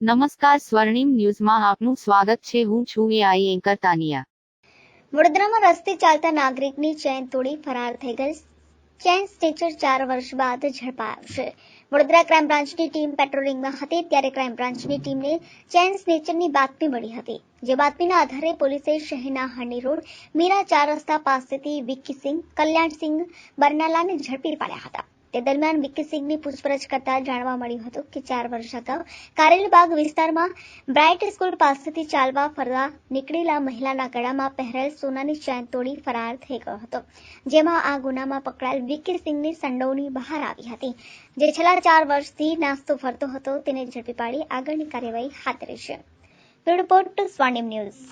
નમસ્કાર સ્વર્ણિમ ન્યૂઝમાં આપનું સ્વાગત છે. હું છું એઆઈ એન્કર તાનિયા. વડોદરામાં રસ્તે ચાલતા નાગરિકની ચેન તોડી ફરાર થઈ ગઈ. ચેન સ્ટેચર ચાર વર્ષ બાદ ઝડપાયો છે વડોદરા ક્રાઇમ બ્રાન્ચની ટીમ પેટ્રોલિંગમાં હતી, ત્યારે ક્રાઇમ બ્રાન્ચની ટીમને ચેન સ્નેચરની બાતમી મળી હતી. જે બાતમીના આધારે પોલીસે શહેરના હંડી રોડ, મીરા ચાર રસ્તા પાસેથી વિક્કી સિંહ કલ્યાણસિંહ બરનાલાને ઝડપી પાડ્યા હતા. તે દરમિયાન વિક્કી સિંહની પૂછપરછ કરતા જાણવા મળ્યું હતું કે ચાર વર્ષ અગાઉ કારેલબાગ વિસ્તારમાં બ્રાઇટ સ્કૂલ પાસેથી ચાલવા ફરવા નીકળેલા મહિલાના ગળામાં પહેરેલ સોનાની ચેન તોડી ફરાર થઈ ગયો હતો, જેમાં આ ગુનામાં પકડાયેલ વિકી સિંઘની સંડોવણી બહાર આવી હતી. જે છેલ્લા ચાર વર્ષથી નાસ્તો ફરતો હતો, તેને ઝડપી પાડી આગળની કાર્યવાહી હાથ ધરી છે. Report Swanim news.